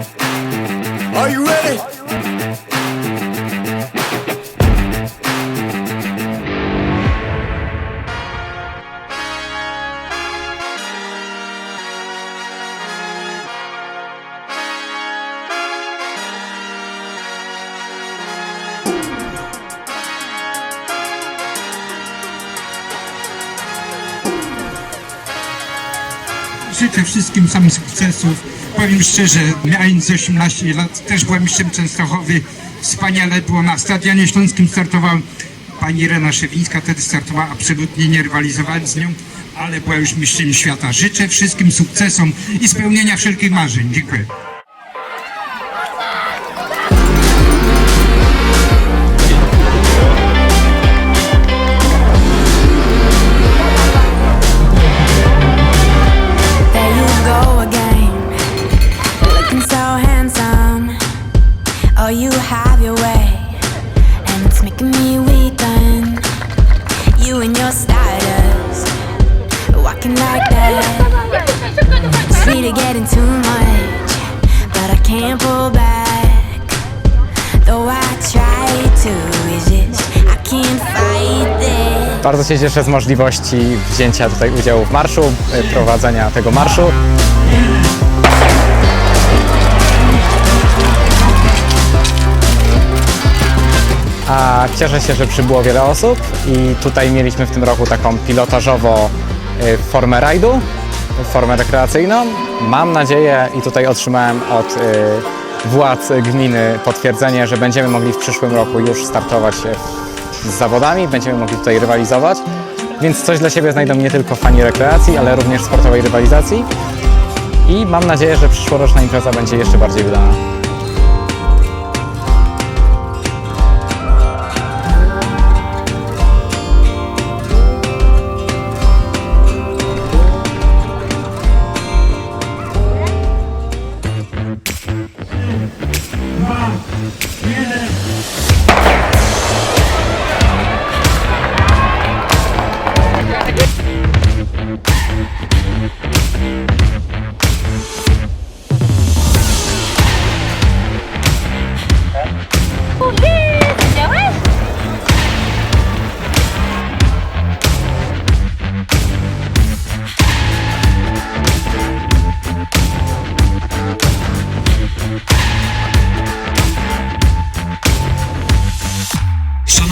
Are you ready? Życzę wszystkim samych sukcesów. Powiem szczerze, mając 18 lat, też byłem mistrzem Częstochowy. Wspaniale było na Stadionie Śląskim startowała pani Irena Szewińska, wtedy startowała, absolutnie nie rywalizowałem z nią, ale była już mistrzem świata. Życzę wszystkim sukcesom i spełnienia wszelkich marzeń. Dziękuję. Walking like that. It's really getting too much, but I can't pull back. Though I try to resist, I can't fight this. Bardzo się cieszę z możliwości wzięcia tutaj udziału w marszu, y, prowadzenia tego marszu. A cieszę się, że przybyło wiele osób i tutaj mieliśmy w tym roku taką pilotażowo formę rajdu, formę rekreacyjną. Mam nadzieję i tutaj otrzymałem od y, władz gminy potwierdzenie, że będziemy mogli w przyszłym roku już startować z zawodami, będziemy mogli tutaj rywalizować. Więc coś dla siebie znajdą nie tylko fani rekreacji, ale również sportowej rywalizacji. I mam nadzieję, że przyszłoroczna impreza będzie jeszcze bardziej wydana.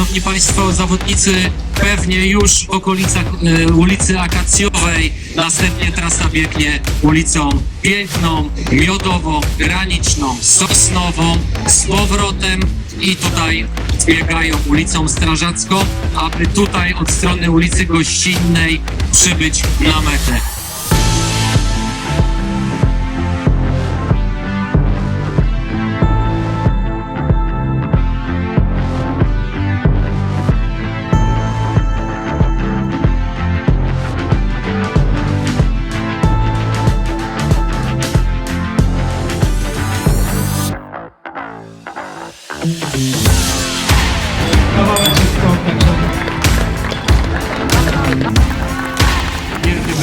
Szanowni Państwo, zawodnicy pewnie już w okolicach e, ulicy Akacjowej. Następnie trasa biegnie ulicą Piękną, Miodową, Graniczną, Sosnową, z powrotem i tutaj zbiegają ulicą Strażacką, aby tutaj od strony ulicy Gościnnej przybyć na metę.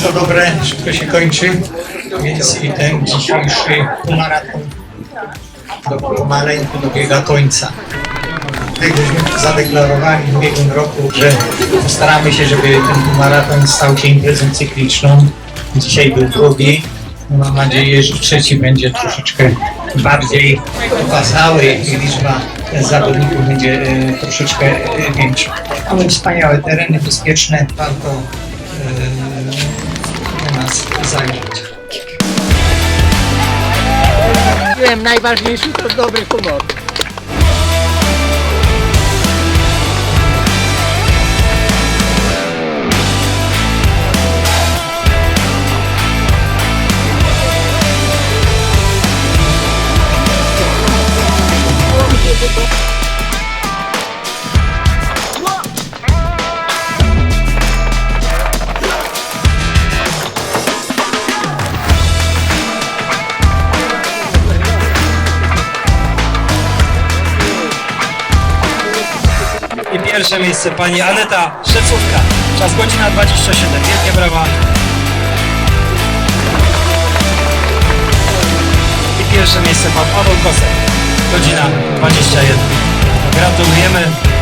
Co dobre, szybko się kończy, więc i ten dzisiejszy maraton do, pomaleńku dobiega końca. Tak żeśmy zadeklarowali w ubiegłym roku, że postaramy się, żeby ten maraton stał się imprezą cykliczną. Dzisiaj był drugi. Mam nadzieję, że trzeci będzie troszeczkę bardziej opasały i liczba zawodników będzie e, troszeczkę e, większa. Mamy wspaniałe tereny, bezpieczne, warto e, nas zajrzeć. Wiem, najważniejszy to dobry humor. Pierwsze miejsce pani Aneta Szecówka. Czas godzina 27. Wielkie brawa. I pierwsze miejsce pan Paweł Kosek, godzina 21. Gratulujemy.